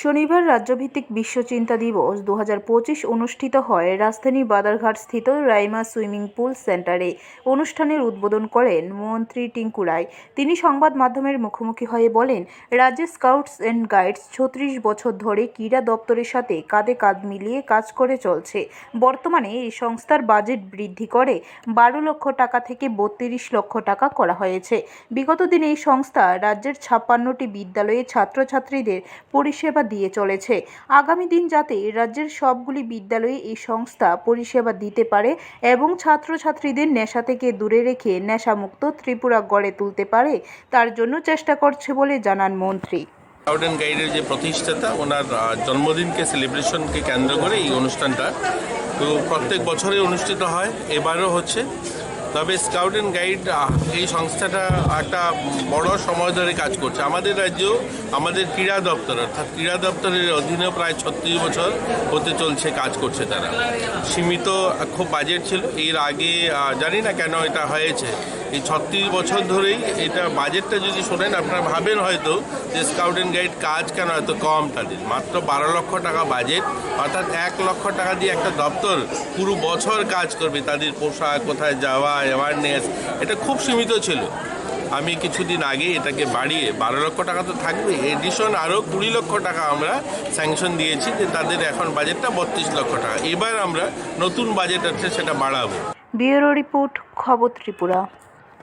শনিবার রাজ্যভিত্তিক বিশ্ব চিন্তা দিবস দু হাজার পঁচিশ অনুষ্ঠিত হয়। রাজধানী বাদারঘাট স্থিত রাইমা সুইমিং পুল সেন্টারে অনুষ্ঠানের উদ্বোধন করেন মন্ত্রী টিঙ্কু রায়। তিনি সংবাদ মাধ্যমের মুখোমুখি হয়ে বলেন, রাজ্যে স্কাউটস অ্যান্ড গাইডস ছত্রিশ বছর ধরে ক্রীড়া দপ্তরের সাথে কাঁধে কাঁধ মিলিয়ে কাজ করে চলছে। বর্তমানে এই সংস্থার বাজেট বৃদ্ধি করে বারো লক্ষ টাকা থেকে বত্রিশ লক্ষ টাকা করা হয়েছে। বিগত দিনে এই সংস্থা রাজ্যের ছাপ্পান্নটি বিদ্যালয়ে ছাত্রছাত্রীদের পরিষেবা দিয়ে চলেছে। আগামী দিন যাতে রাজ্যের সবগুলি বিদ্যালয়ে এই সংস্থা পরিষেবা দিতে পারে এবং ছাত্রছাত্রীদের নেশা থেকে দূরে রেখে নেশামুক্ত ত্রিপুরা গড়ে তুলতে পারে, তার জন্য চেষ্টা করছে বলে জানান মন্ত্রী। স্কাউট অ্যান্ড গাইডের যে প্রতিষ্ঠাতা, ওনার জন্মদিনকে সেলিব্রেশনকে কেন্দ্র করে এই অনুষ্ঠানটা তো প্রত্যেক বছরে অনুষ্ঠিত হয়। এবারও হচ্ছে তবে স্কাউট অ্যান্ড গাইড এই সংস্থাটা একটা বড় সময় ধরে কাজ করছে। আমাদের রাজ্য, আমাদের ক্রীড়া দপ্তর, অর্থাৎ ক্রীড়া দপ্তরের অধীনে প্রায় ছত্রিশ বছর হতে চলছে কাজ করছে তারা। সীমিত খুব বাজেট ছিল। এর আগে জানি না কেন এটা হয়েছে। এই ছত্রিশ বছর ধরেই এটা বাজেটটা যদি শোনেন, আপনারা ভাবেন হয়তো যে স্কাউট অ্যান্ড গাইড কাজ কেন এত কম তাদের। মাত্র বারো লক্ষ টাকা বাজেট অর্থাৎ এক লক্ষ টাকা দিয়ে একটা দপ্তর পুরো বছর কাজ করবে, তাদের পোশাক কোথায় যাওয়া অ্যাওয়ারনেস এটা খুব সীমিত ছিল। আমি কিছুদিন আগে এটাকে বাড়িয়ে, বারো লক্ষ টাকা তো থাকবে এডিশন আরও কুড়ি লক্ষ টাকা আমরা স্যাংশন দিয়েছি, যে তাদের এখন বাজেটটা বত্রিশ লক্ষ টাকা। এবার আমরা নতুন বাজেট আছে সেটা বাড়াবো। ব্যুরো রিপোর্ট, খবর ত্রিপুরা।